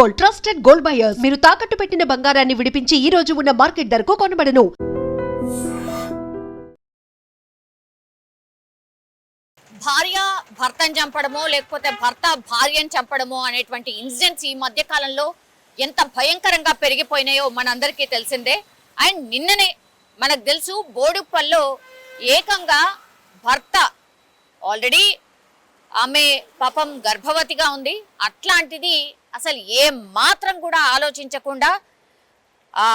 Gold trusted gold buyers. మీరు తాకట్టు పెట్టిన బంగారాన్ని విడిపించి ఈ రోజు ఉన్న మార్కెట్ ధరకు కొనబడను. భార్య భర్తను చంపడమో లేకపోతే భర్త భార్యను చంపడమో అనేటువంటి ఇన్సిడెంట్స్ ఈ మధ్య కాలంలో ఎంత భయంకరంగా పెరిగిపోయినాయో మనందరికీ తెలిసిందే. అండ్ నిన్ననే మనకు తెలుసు బోడుప్పల్లో ఏకంగా భర్త ఆల్రెడీ ఆమె పాపం గర్భవతిగా ఉంది. అట్లాంటిది అసలు ఏ మాత్రం కూడా ఆలోచించకుండా ఆ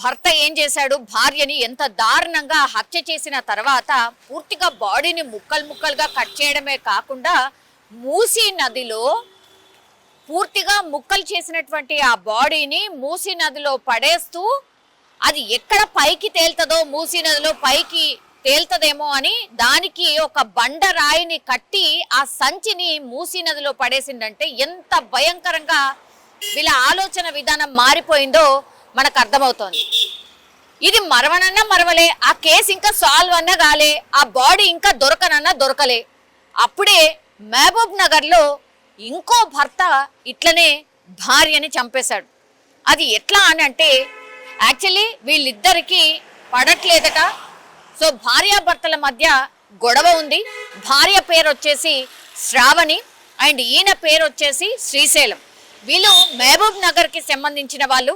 భర్త ఏం చేశాడు? భార్యని ఎంత దారుణంగా హత్య చేసిన తర్వాత పూర్తిగా బాడీని ముక్కలు ముక్కలుగా కట్ చేయడమే కాకుండా మూసీ నదిలో పూర్తిగా ముక్కలు చేసినటువంటి ఆ బాడీని మూసీ నదిలో పడేస్తూ అది ఎక్కడ పైకి తేలుతుందో మూసీ నదిలో పైకి తేలుతుందేమో అని దానికి ఒక బండ రాయిని కట్టి ఆ సంచిని మూసీ నదిలో పడేసిందంటే ఎంత భయంకరంగా వీళ్ళ ఆలోచన విధానం మారిపోయిందో మనకు అర్థమవుతోంది. ఇది మరవనన్నా మరవలే ఆ కేసు ఇంకా సాల్వ్ అన్నా కాలే ఆ బాడీ ఇంకా దొరకనన్నా దొరకలే. అప్పుడే మహబూబ్ నగర్లో ఇంకో భర్త ఇట్లనే భార్యని చంపేశాడు. అది ఎట్లా అని అంటే యాక్చువల్లీ వీళ్ళిద్దరికీ పడట్లేదట సో భార్యాభర్తల మధ్య గొడవ ఉంది. భార్య పేరు వచ్చేసి శ్రావణి అండ్ ఈయన పేరు వచ్చేసి శ్రీశైలం. వీళ్ళు మహబూబ్ నగర్కి సంబంధించిన వాళ్ళు.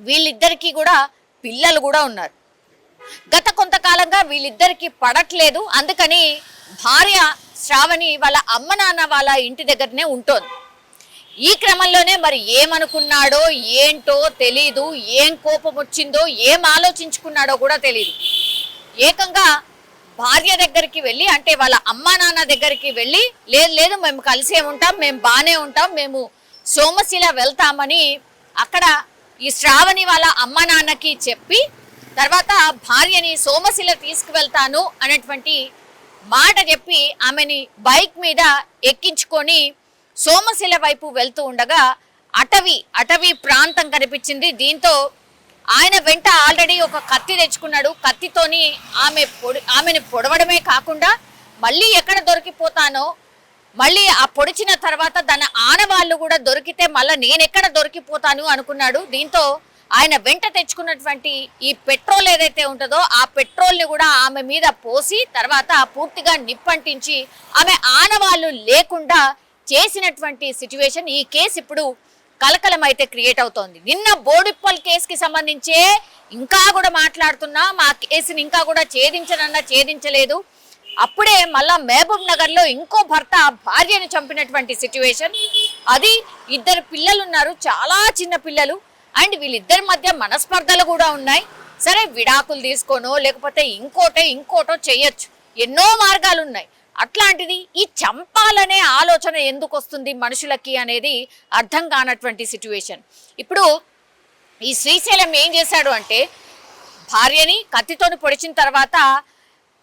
వీళ్ళిద్దరికీ కూడా పిల్లలు కూడా ఉన్నారు. గత కొంతకాలంగా వీళ్ళిద్దరికీ పడట్లేదు. అందుకని భార్య శ్రావణి వాళ్ళ అమ్మ నాన్న వాళ్ళ ఇంటి దగ్గరనే ఉంటుంది. ఈ క్రమంలోనే మరి ఏమనుకున్నాడో ఏంటో తెలీదు ఏం కోపం వచ్చిందో ఏం ఆలోచించుకున్నాడో కూడా తెలియదు ఏకంగా భార్య దగ్గరికి వెళ్ళి అంటే వాళ్ళ అమ్మా నాన్న దగ్గరికి వెళ్ళి లేదు లేదు మేము కలిసే ఉంటాం మేము బాగానే ఉంటాం మేము సోమశిల వెళ్తామని అక్కడ ఈ శ్రావణి వాళ్ళ అమ్మ నాన్నకి చెప్పి తర్వాత భార్యని సోమశిల తీసుకువెళ్తాను అనేటువంటి మాట చెప్పి ఆమెని బైక్ మీద ఎక్కించుకొని సోమశిల వైపు వెళ్తూ ఉండగా అటవీ అటవీ ప్రాంతం కనిపించింది. దీంతో ఆయన వెంట ఆల్రెడీ ఒక కత్తి తెచ్చుకున్నాడు. కత్తితోని ఆమె పొడి ఆమెను పొడవడమే కాకుండా మళ్ళీ ఎక్కడ దొరికిపోతానో మళ్ళీ ఆ పొడిచిన తర్వాత తన ఆనవాళ్ళు కూడా దొరికితే మళ్ళీ నేనెక్కడ దొరికిపోతాను అనుకున్నాడు. దీంతో ఆయన వెంట తెచ్చుకున్నటువంటి ఈ పెట్రోల్ ఏదైతే ఉంటుందో ఆ పెట్రోల్ని కూడా ఆమె మీద పోసి తర్వాత పూర్తిగా నిప్పంటించి ఆమె ఆనవాళ్ళు లేకుండా చేసినటువంటి సిచ్యువేషన్ ఈ కేసు ఇప్పుడు కలకలం అయితే క్రియేట్ అవుతోంది. నిన్న బోడిప్పల్ కేసుకి సంబంధించే ఇంకా కూడా మాట్లాడుతున్నా మా కేసుని ఇంకా కూడా ఛేదించనన్నా ఛేదించలేదు. అప్పుడే మళ్ళా మహబూబ్ నగర్లో ఇంకో భర్త భార్యను చంపినటువంటి సిచ్యువేషన్. అది ఇద్దరు పిల్లలు ఉన్నారు చాలా చిన్న పిల్లలు. అండ్ వీళ్ళిద్దరి మధ్య మనస్పర్ధలు కూడా ఉన్నాయి. సరే విడాకులు తీసుకోనో లేకపోతే ఇంకోటో ఇంకోటో చేయొచ్చు. ఎన్నో మార్గాలు ఉన్నాయి అట్లాంటిది ఈ చంపాలనే ఆలోచన ఎందుకు వస్తుంది మనుషులకి అనేది అర్థం కానటువంటి సిచ్యువేషన్ ఇప్పుడు ఈ శ్రీశైలం ఏం చేశాడు అంటే భార్యని కత్తితోని పొడిచిన తర్వాత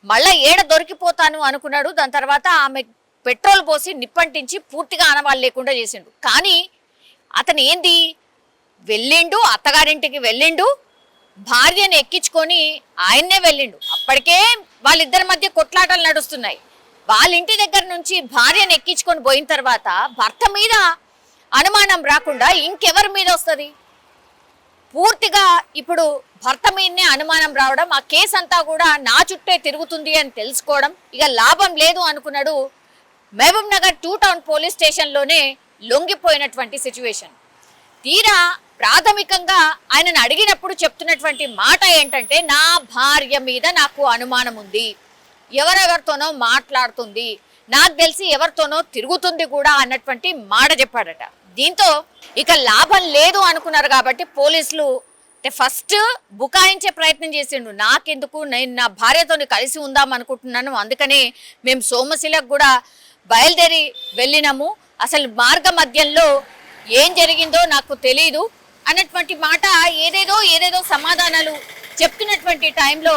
మళ్ళా ఏడ దొరికిపోతాను అనుకున్నాడు. దాని తర్వాత ఆమె పెట్రోల్ పోసి నిప్పంటించి పూర్తిగా ఆనవాళ్ళు లేకుండా చేసిండు. కానీ అతను ఏంది? వెళ్ళిండు అత్తగారింటికి వెళ్ళిండు భార్యను ఎక్కించుకొని ఆయన్నే వెళ్ళిండు. అప్పటికే వాళ్ళిద్దరి మధ్య కొట్లాటలు నడుస్తున్నాయి. వాళ్ళ ఇంటి దగ్గర నుంచి భార్యను ఎక్కించుకొని పోయిన తర్వాత భర్త మీద అనుమానం రాకుండా ఇంకెవరి మీద వస్తుంది? పూర్తిగా ఇప్పుడు భర్త మీదనే అనుమానం రావడం ఆ కేసు అంతా కూడా నా చుట్టే తిరుగుతుంది అని తెలుసుకోవడం ఇక లాభం లేదు అనుకున్నాడు Mahabub Nagar two town police స్టేషన్లోనే లొంగిపోయినటువంటి సిచ్యువేషన్. తీరా ప్రాథమికంగా ఆయనను అడిగినప్పుడు చెప్తున్నటువంటి మాట ఏంటంటే నా భార్య మీద నాకు అనుమానం ఉంది. ఎవరెవరితోనో మాట్లాడుతుంది. నాకు తెలిసి ఎవరితోనో తిరుగుతుంది కూడా అన్నటువంటి మాట చెప్పాడట. దీంతో ఇక లాభం లేదు అనుకున్నారు కాబట్టి పోలీసులు ఫస్ట్ బుకాయించే ప్రయత్నం చేసిండు. నాకెందుకు? నేను నా భార్యతోని కలిసి ఉందాం అనుకుంటున్నాను. అందుకనే మేము సోమశిలకు కూడా బయలుదేరి వెళ్ళినాము. అసలు మార్గ మధ్యంలో ఏం జరిగిందో నాకు తెలియదు అన్నటువంటి మాట ఏదేదో ఏదేదో సమాధానాలు చెప్తున్నటువంటి టైంలో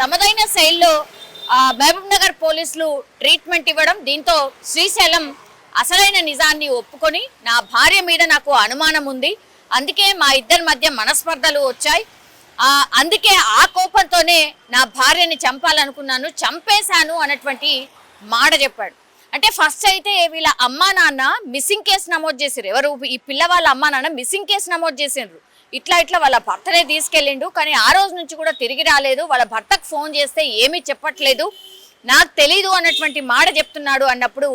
తమదైన శైలిలో మహబూబ్ నగర్ పోలీసులు ట్రీట్మెంట్ ఇవ్వడం దీంతో శ్రీశైలం అసలైన నిజాన్ని ఒప్పుకొని నా భార్య మీద నాకు అనుమానం ఉంది. అందుకే మా ఇద్దరి మధ్య మనస్పర్ధలు వచ్చాయి. అందుకే ఆ కోపంతోనే నా భార్యని చంపాలనుకున్నాను చంపేశాను అన్నటువంటి మాట చెప్పాడు. అంటే ఫస్ట్ అయితే వీళ్ళ అమ్మా నాన్న మిస్సింగ్ కేసు నమోదు చేసారు ఎవరు? ఈ పిల్లవాళ్ళ అమ్మా నాన్న మిస్సింగ్ కేసు నమోదు చేసిండ్రు ఇట్లా ఇట్లా వాళ్ళ భర్తనే తీసుకెళ్ళిండు. కానీ ఆ రోజు నుంచి కూడా తిరిగి రాలేదు. వాళ్ళ భర్తకు ఫోన్ చేస్తే ఏమీ చెప్పట్లేదు. నాకు తెలీదు అన్నటువంటి మాట చెప్తున్నాడు అన్నప్పుడు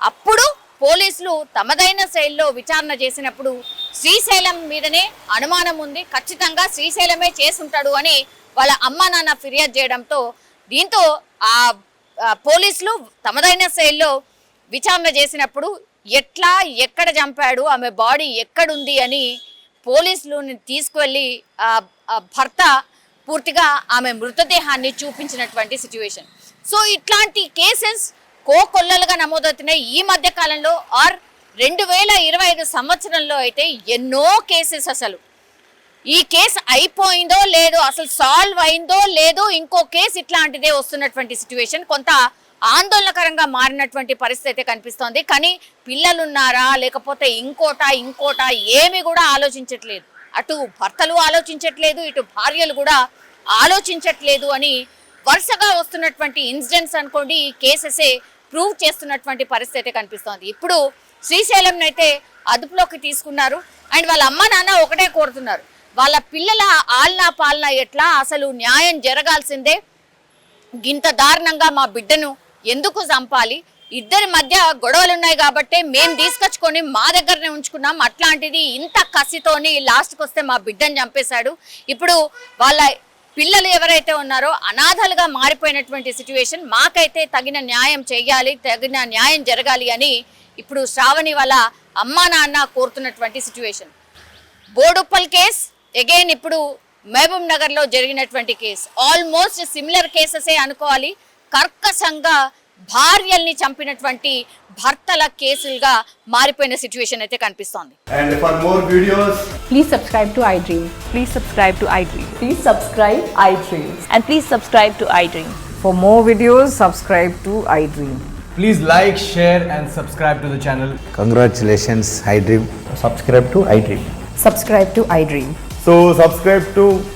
అప్పుడు పోలీసులు తమదైన శైలిలో విచారణ చేసినప్పుడు శ్రీశైలం మీదనే అనుమానం ఉంది. ఖచ్చితంగా శ్రీశైలమే చేసుంటాడు అని వాళ్ళ అమ్మ నాన్న ఫిర్యాదు చేయడంతో దీంతో ఆ పోలీసులు తమదైన శైలిలో విచారణ చేసినప్పుడు ఎట్లా ఎక్కడ చంపాడు ఆమె బాడీ ఎక్కడుంది అని పోలీసులు తీసుకువెళ్ళి భర్త పూర్తిగా ఆమె మృతదేహాన్ని చూపించినటువంటి సిచ్యువేషన్. సో ఇట్లాంటి కేసెస్ కోకొల్లలుగా నమోదవుతున్నాయి. ఈ మధ్య కాలంలో ఆర్ రెండు వేల ఇరవై ఐదు సంవత్సరంలో అయితే ఎన్నో కేసెస్ అసలు. ఈ కేసు అయిపోయిందో లేదో అసలు సాల్వ్ అయిందో లేదో ఇంకో కేసు ఇట్లాంటిదే వస్తున్నటువంటి సిచ్యువేషన్. కొంత ఆందోళనకరంగా మారినటువంటి పరిస్థితి అయితే కనిపిస్తోంది. కానీ పిల్లలున్నారా? లేకపోతే ఇంకోట ఇంకోట ఏమి కూడా ఆలోచించట్లేదు. అటు భర్తలు ఆలోచించట్లేదు ఇటు భార్యలు కూడా ఆలోచించట్లేదు అని వరుసగా వస్తున్నటువంటి ఇన్సిడెంట్స్ అనుకోండి ఈ కేసెసే ప్రూవ్ చేస్తున్నటువంటి పరిస్థితి అయితే కనిపిస్తోంది. ఇప్పుడు శ్రీశైలం అయితే అదుపులోకి తీసుకున్నారు. అండ్ వాళ్ళ అమ్మ నాన్న ఒకటే కోరుతున్నారు. వాళ్ళ పిల్లల ఆలనా పాలన ఎట్లా? అసలు న్యాయం జరగాల్సిందే. గింత దారుణంగా మా బిడ్డను ఎందుకు చంపాలి? ఇద్దరి మధ్య గొడవలు ఉన్నాయి కాబట్టి మేము తీసుకొచ్చుకొని మా దగ్గరనే ఉంచుకున్నాం. అట్లాంటిది ఇంత కసితోని లాస్ట్కి వస్తే మా బిడ్డను చంపేశాడు. ఇప్పుడు వాళ్ళ పిల్లలు ఎవరైతే ఉన్నారో అనాథలుగా మారిపోయినటువంటి సిచ్యువేషన్ మాకైతే తగిన న్యాయం చేయాలి తగిన న్యాయం జరగాలి అని ఇప్పుడు శ్రావణి వాళ్ళ అమ్మా నాన్న కోరుతున్నటువంటి సిచ్యువేషన్. బోడుప్పల్ కేస్ అగైన్ ఇప్పుడు మహబూబ్ నగర్లో జరిగినటువంటి కేసు. ఆల్మోస్ట్ సిమిలర్ కేసెసే అనుకోవాలి. కర్కశంగా భార్యల్ని చంపినటువంటి భర్తల కేసులుగా మారిపోయిన సిచ్యువేషన్ అయితే కనిపిస్తోంది And for more videos, Please subscribe to iDream. Please subscribe to iDream. Please subscribe iDream. And please subscribe to iDream. For more videos, subscribe to iDream. please like, share, and subscribe to the channel. Congratulations, iDream. subscribe to iDream. Subscribe to iDream. So subscribe to iDream Media. I